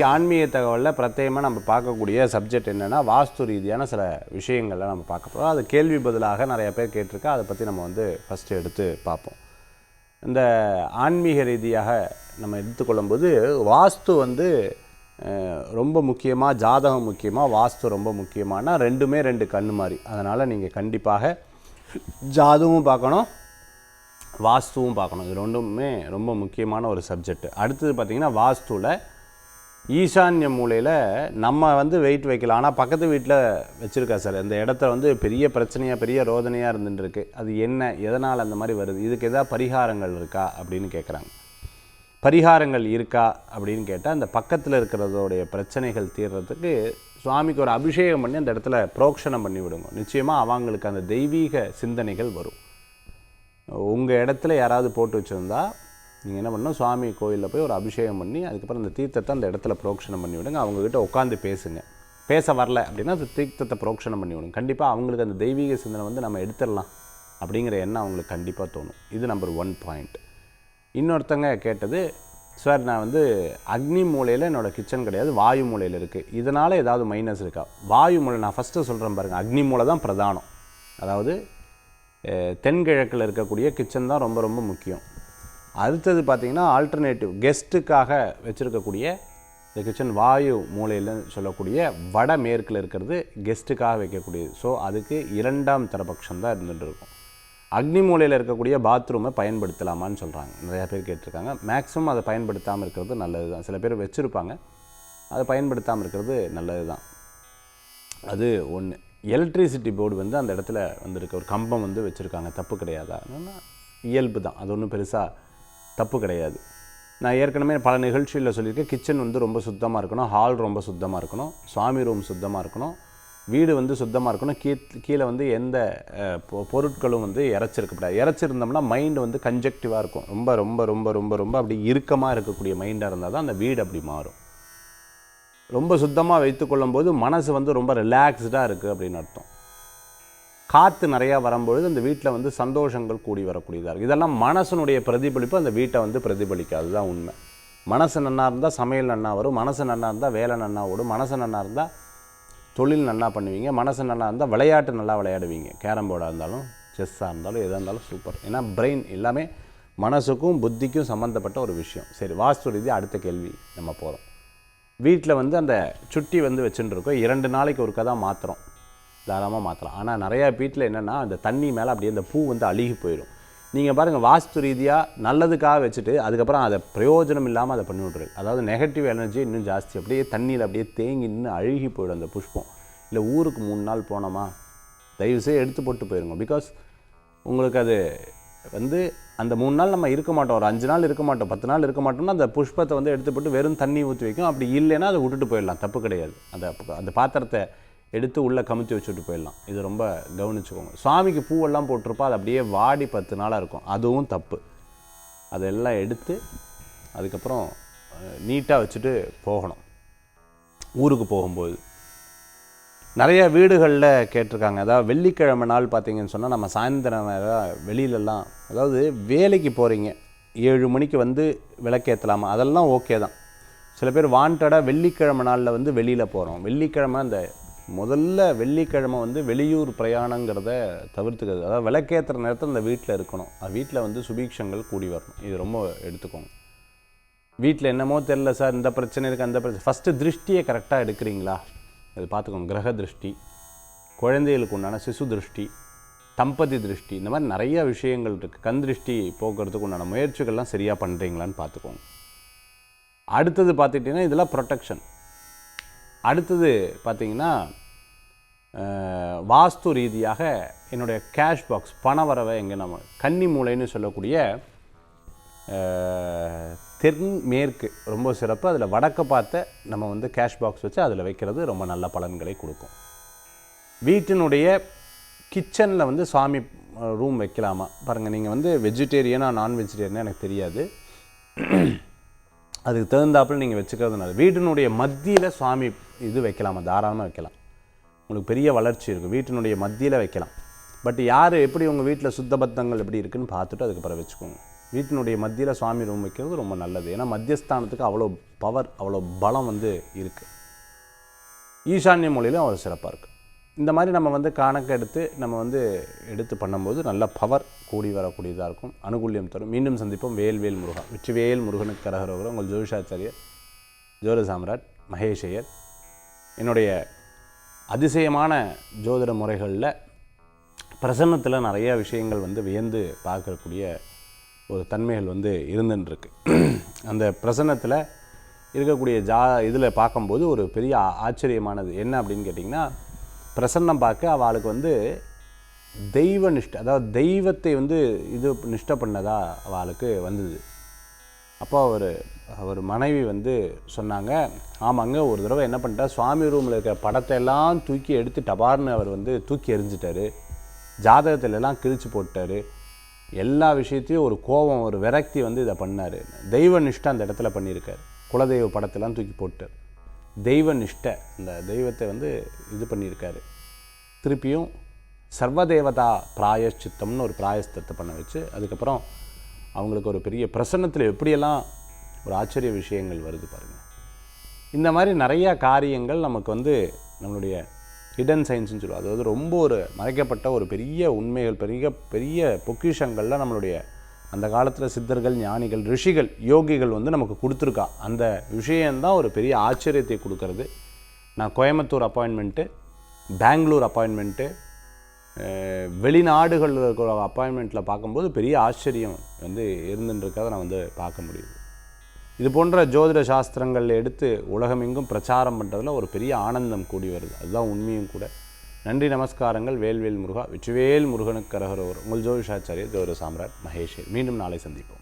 இன்றைக்கி ஆன்மீக தகவலில் பிரத்யேகமாக நம்ம பார்க்கக்கூடிய சப்ஜெக்ட் என்னென்னா வாஸ்து ரீதியான சில விஷயங்கள்லாம் நம்ம பார்க்க போகிறோம் அது கேள்வி பதிலாக நிறைய பேர் கேட்டிருக்கா அதை பற்றி நம்ம வந்து ஃபஸ்ட்டு எடுத்து பார்ப்போம். இந்த ஆன்மீக ரீதியாக நம்ம எடுத்துக்கொள்ளும்போது வாஸ்து வந்து ரொம்ப முக்கியமாக ஜாதகம் முக்கியமாக வாஸ்து ரொம்ப முக்கியமானா ரெண்டுமே ரெண்டு கண்ணு மாதிரி. அதனால் நீங்கள் கண்டிப்பாக ஜாதகமும் பார்க்கணும் வாஸ்துவும் பார்க்கணும். இது ரெண்டுமே ரொம்ப முக்கியமான ஒரு சப்ஜெக்ட் அடுத்தது பார்த்திங்கன்னா வாஸ்துவில் ஈசான்ய மூலையில் நம்ம வந்து வெயிட் வைக்கலாம் ஆனால் பக்கத்து வீட்டில் வச்சுருக்கா சார். இந்த இடத்த வந்து பெரிய பிரச்சனையாக பெரிய ரோதனையாக இருந்துட்டுருக்கு. அது என்ன எதனால் அந்த மாதிரி வருது? இதுக்கு எதாவது பரிகாரங்கள் இருக்கா அப்படின்னு கேட்குறாங்க பரிகாரங்கள் இருக்கா அப்படின்னு கேட்டால் அந்த பக்கத்தில் இருக்கிறதோடைய பிரச்சனைகள் தீர்றதுக்கு சுவாமிக்கு ஒரு அபிஷேகம் பண்ணி அந்த இடத்துல புரோக்ஷனம் பண்ணி விடுங்க. நிச்சயமாக அவங்களுக்கு அந்த தெய்வீக சிந்தனைகள் வரும். உங்கள் இடத்துல யாராவது போட்டு வச்சுருந்தா நீங்கள் என்ன பண்ணணும்? சுவாமி கோயிலில் போய் ஒரு அபிஷேகம் பண்ணி அதுக்கப்புறம் அந்த தீர்த்தத்தை அந்த இடத்துல புரோக்ஷனம் பண்ணி விடுங்க. அவங்கக்கிட்ட உட்காந்து பேசுங்க. பேச வரல அப்படின்னா அந்த தீர்த்தத்தை புரோக்ஷனம் பண்ணி விடுங்க. கண்டிப்பாக அவங்களுக்கு அந்த தெய்வீக சிந்தனை வந்து நம்ம எடுத்துடலாம் அப்படிங்கிற எண்ணம் அவங்களுக்கு கண்டிப்பாக தோணும். இது நம்பர் ஒன் பாயிண்ட் இன்னொருத்தங்க கேட்டது சார் நான் வந்து அக்னி மூலையில் என்னோடய கிச்சன் கிடையாது வாயு மூலையில் இருக்குது இதனால் ஏதாவது மைனஸ் இருக்கா? வாயு மூலை நான் ஃபஸ்ட்டு சொல்கிறேன் பாருங்கள் அக்னி மூலை தான் பிரதானம். அதாவது தென்கிழக்கில் இருக்கக்கூடிய கிச்சன் தான் ரொம்ப ரொம்ப முக்கியம். அடுத்தது பார்த்திங்கன்னா ஆல்டர்னேட்டிவ் கெஸ்ட்டுக்காக வச்சுருக்கக்கூடிய இந்த கிச்சன் வாயு மூலையில் சொல்லக்கூடிய வட மேற்கில் இருக்கிறது கெஸ்ட்டுக்காக வைக்கக்கூடியது. ஸோ அதுக்கு இரண்டாம் தரபட்சம் தான் இருந்துட்டு இருக்கும். அக்னி மூலையில் இருக்கக்கூடிய பாத்ரூமை பயன்படுத்தலாமான்னு சொல்கிறாங்க நிறையா பேர் கேட்டிருக்காங்க. மேக்ஸிமம் அதை பயன்படுத்தாமல் இருக்கிறது நல்லது தான் சில பேர் வச்சுருப்பாங்க. அதை பயன்படுத்தாமல் இருக்கிறது நல்லது தான் அது ஒன்று எலக்ட்ரிசிட்டி போர்டு வந்து அந்த இடத்துல வந்திருக்க ஒரு கம்பம் வந்து வச்சுருக்காங்க. தப்பு கிடையாதா? இயல்பு தான் அது ஒன்றும் பெருசாக தப்பு கிடையாது. நான் ஏற்கனவே பல நிகழ்ச்சியில் சொல்லியிருக்கேன் கிச்சன் வந்து ரொம்ப சுத்தமாக இருக்கணும் ஹால் ரொம்ப சுத்தமாக இருக்கணும் சுவாமி ரூம் சுத்தமாக இருக்கணும் வீடு வந்து சுத்தமாக இருக்கணும் கீ கீழே வந்து எந்த பொ- பொருட்களும் வந்து இறச்சிருக்கக்கூடாது இறச்சிருந்தோம்னா மைண்டு வந்து கன்ஜெக்டிவாக இருக்கும். ரொம்ப ரொம்ப ரொம்ப ரொம்ப ரொம்ப அப்படி இறுக்கமாக இருக்கக்கூடிய மைண்டாக இருந்தால் தான் அந்த வீடு அப்படி மாறும். ரொம்ப சுத்தமாக வைத்துக்கொள்ளும் போது மனசு வந்து ரொம்ப ரிலாக்ஸ்டாக இருக்குது அப்படின்னு அர்த்தம். காற்று நிறையா வரும்பொழுது அந்த வீட்டில் வந்து சந்தோஷங்கள் கூடி வரக்கூடியதாக இருக்குது இதெல்லாம் மனசனுடைய பிரதிபலிப்பு அந்த வீட்டை வந்து பிரதிபலிக்காது அதுதான் உண்மை. மனசு நன்னா இருந்தால் சமையல் நன்னா வரும் மனசு நன்னா இருந்தால் வேலை நன்னா ஓடும் மனசு நன்னா இருந்தால் தொழில் நல்லா பண்ணுவீங்க மனசு நல்லா இருந்தால் விளையாட்டு நல்லா விளையாடுவீங்க. கேரம் போர்டாக இருந்தாலும் செஸ்ஸாக இருந்தாலும் எதாக இருந்தாலும் சூப்பர். ஏன்னா பிரெயின் எல்லாமே மனசுக்கும் புத்திக்கும் சம்மந்தப்பட்ட ஒரு விஷயம். சரி வாஸ்து ரீதி அடுத்த கேள்வி நம்ம போகிறோம் வீட்டில் வந்து அந்த சுட்டி வந்து வச்சுட்டுருக்கோம். இரண்டு நாளைக்கு ஒருக்கா தான் மாற்றுறோம் தாராளமாக மாற்றலாம் ஆனால் நிறையா வீட்டில் என்னென்னா அந்த தண்ணி மேலே அப்படியே அந்த பூ வந்து அழுகி போயிடும். நீங்கள் பாருங்கள் வாஸ்து ரீதியாக நல்லதுக்காக வச்சுட்டு அதுக்கப்புறம் அதை பிரயோஜனம் இல்லாமல் அதை பண்ணி விட்றது அதாவது நெகட்டிவ் எனர்ஜி இன்னும் ஜாஸ்தி. அப்படியே தண்ணியில் அப்படியே தேங்கி நின்று அழுகி போயிடும் அந்த புஷ்பம். இல்லை ஊருக்கு மூணு நாள் போனோமா தயவுசெய்து எடுத்து போட்டு போயிருங்க. பிகாஸ் உங்களுக்கு அது வந்து அந்த மூணு நாள் நம்ம இருக்க மாட்டோம். ஒரு அஞ்சு நாள் இருக்க மாட்டோம் பத்து நாள் இருக்க மாட்டோம்னா அந்த புஷ்பத்தை வந்து எடுத்து போட்டு வெறும் தண்ணி ஊற்றி வைக்கும். அப்படி இல்லைன்னா அதை விட்டுட்டு போயிடலாம். தப்பு கிடையாது. அந்த அந்த பாத்திரத்தை எடுத்து உள்ளே கமுத்தி வச்சுட்டு போயிடலாம். இது ரொம்ப கவனிச்சுக்கோங்க. சுவாமிக்கு பூவெல்லாம் போட்டிருப்பா அது அப்படியே வாடி பத்து நாளாக இருக்கும். அதுவும் தப்பு. அதெல்லாம் எடுத்து அதுக்கப்புறம் நீட்டாக வச்சுட்டு போகணும். ஊருக்கு போகும்போது. நிறைய வீடுகளில் கேட்டிருக்காங்க. அதாவது வெள்ளிக்கிழமை நாள் பார்த்தீங்கன்னு சொன்னால் நம்ம சாயந்தரம் வேற வெளியிலலாம் அதாவது வேலைக்கு போகிறீங்க ஏழு மணிக்கு வந்து விளக்கேற்றலாமா அதெல்லாம் ஓகே தான். சில பேர் வாண்டடாக வெள்ளிக்கிழமை நாளில் வந்து வெளியில் போகிறோம் வெள்ளிக்கிழமை அந்த முதல்ல வெள்ளிக்கிழமை வந்து வெளியூர் பிரயாணங்கிறத தவிர்த்துக்கிறது. அதாவது விளக்கேற்றுற நேரத்தில் அந்த வீட்டில் இருக்கணும். அது வீட்டில் வந்து சுபீக்ஷங்கள் கூடி வரணும். இது ரொம்ப எடுத்துக்கோங்க. வீட்டில் என்னமோ தெரில சார் இந்த பிரச்சனை இருக்குது அந்த பிரச்சனை. ஃபஸ்ட்டு திருஷ்டியை கரெக்டாக எடுக்கிறீங்களா? அது பார்த்துக்கோங்க. கிரக திருஷ்டி குழந்தைகளுக்கு உண்டான சிசு திருஷ்டி தம்பதி திருஷ்டி இந்த மாதிரி நிறைய விஷயங்கள் இருக்குது கண் திருஷ்டி போக்குறதுக்கு உண்டான முயற்சிகள்லாம் சரியாக பண்ணுறீங்களான்னு பார்த்துக்கோங்க. அடுத்தது பார்த்துட்டிங்கன்னா இதெல்லாம் ப்ரொட்டக்ஷன் அடுத்தது பார்த்தீங்கன்னா வாஸ்து ரீதியாக என்னுடைய கேஷ் பாக்ஸ் பண வரவை எங்கே நம்ம கன்னி மூலைன்னு சொல்லக்கூடிய தென் தென்மேற்கு ரொம்ப சிறப்பு. அதில் வடக்க பார்த்த நம்ம வந்து கேஷ் பாக்ஸ் வச்சு அதில் வைக்கிறது ரொம்ப நல்ல பலன்களை கொடுக்கும். வீட்டினுடைய கிச்சனில் வந்து சாமி ரூம் வைக்கலாமா? பாருங்கள் நீங்கள் வந்து வெஜிடேரியனா நான் வெஜிடேரியனா எனக்கு தெரியாது. அதுக்கு தகுந்தாப்புல நீங்கள் வச்சுக்கிறது நல்லது. வீட்டினுடைய மத்தியில் சுவாமி இது வைக்கலாமா? தாராளமாக வைக்கலாம். உங்களுக்கு பெரிய வளர்ச்சி இருக்கும். வீட்டினுடைய மத்தியில் வைக்கலாம். பட் யார் எப்படி உங்கள் வீட்டில் சுத்தபத்தங்கள் எப்படி இருக்குன்னு பார்த்துட்டு அதுக்கப்புறம் வச்சுக்கோங்க. வீட்டினுடைய மத்தியில் சுவாமி ரூம் வைக்கிறது ரொம்ப நல்லது. ஏன்னா மத்தியஸ்தானத்துக்கு அவ்வளோ பவர் அவ்வளோ பலம் வந்து இருக்குது ஈசான்ய மொழியிலும் அவர் சிறப்பாக இருக்குது இந்த மாதிரி நம்ம வந்து கணக்கு எடுத்து நம்ம வந்து எடுத்து பண்ணும்போது நல்ல பவர் கூடி வரக்கூடியதாக இருக்கும். அனுகூல்யம் தரும். மீண்டும் சந்திப்போம். வேல்வேல் முருகன் வெற்றிவேல் முருகனுக்கு கரகரோகரம் உங்கள் ஜோதிஷாச்சாரியர் ஜோத சாம்ராட் மகேஷ் ஐயர் என்னுடைய அதிசயமான ஜோதிட முறைகளில் பிரசன்னத்தில் நிறைய விஷயங்கள் வந்து வியந்து பார்க்கக்கூடிய ஒரு தன்மைகள் வந்து இருந்துருக்கு அந்த பிரசன்னத்தில் இருக்கக்கூடிய ஜா இதில் பார்க்கும்போது ஒரு பெரிய ஆச்சரியமானது. என்ன அப்படின்னு கேட்டிங்கன்னா பிரசன்னம் பார்க்க அவளுக்கு வந்து தெய்வ நிஷ்ட அதாவது தெய்வத்தை வந்து இது நிஷ்ட பண்ணதாக அவளுக்கு வந்தது. அப்போ அவர் அவர் மனைவி வந்து சொன்னாங்க ஆமாங்க ஒரு தடவை என்ன பண்ணிட்டார் சுவாமி ரூமில் இருக்கிற படத்தை எல்லாம் தூக்கி எடுத்து டபார்னு அவர் வந்து தூக்கி எறிஞ்சிட்டாரு. ஜாதகத்துல எல்லாம் கிழிச்சு போட்டார் எல்லா விஷயத்தையும் ஒரு கோபம் ஒரு விரக்தி வந்து இதை பண்ணார். தெய்வ நிஷ்டை அந்த இடத்துல பண்ணியிருக்கார். குலதெய்வ படத்தெல்லாம் தூக்கி போட்டார் தெய்வ நிஷ்டை அந்த தெய்வத்தை வந்து இது பண்ணியிருக்காரு. திருப்பியும் சர்வதேவதா பிராயஷ்சித்தம்னு ஒரு பிராயஸ்தத்தை பண்ண வச்சு அதுக்கப்புறம் அவங்களுக்கு ஒரு பெரிய பிரசன்னத்தில் எப்படியெல்லாம் ஒரு ஆச்சரிய விஷயங்கள் வருது பாருங்கள் இந்த மாதிரி நிறையா காரியங்கள் நமக்கு வந்து நம்மளுடைய ஹிடன் சயின்ஸ்னு சொல்லுவோம். அதாவது ரொம்ப ஒரு மறைக்கப்பட்ட ஒரு பெரிய உண்மைகள் பெரிய பெரிய பொக்கிஷங்கள்லாம் நம்மளுடைய அந்த காலத்தில் சித்தர்கள் ஞானிகள் ரிஷிகள் யோகிகள் வந்து நமக்கு கொடுத்துருக்கா. அந்த விஷயந்தான் ஒரு பெரிய ஆச்சரியத்தை கொடுக்கறது. நான் கோயம்புத்தூர் அப்பாயின்மெண்ட்டு பெங்களூர் அப்பாயின்மெண்ட்டு வெளிநாடுகளில் இருக்கிற அப்பாயின்மெண்ட்டில் பார்க்கும்போது பெரிய ஆச்சரியம் வந்து இருந்துருக்கிறத நான் வந்து பார்க்க முடியுது. இது போன்ற ஜோதிட சாஸ்திரங்கள் எடுத்து உலகமெங்கும் பிரச்சாரம் பண்ணுறதுல ஒரு பெரிய ஆனந்தம் கூடி வருது. அதுதான் உண்மையும் கூட. நன்றி நமஸ்காரங்கள். வேல்வேல் முருகா. வெற்றிவேல் முருகனுக்கு கரகரோவர் உங்கள் ஜோதிஷாச்சாரியர் ஜோதிட சாம்ராட் மகேஷ். மீண்டும் நாளை சந்திப்போம்.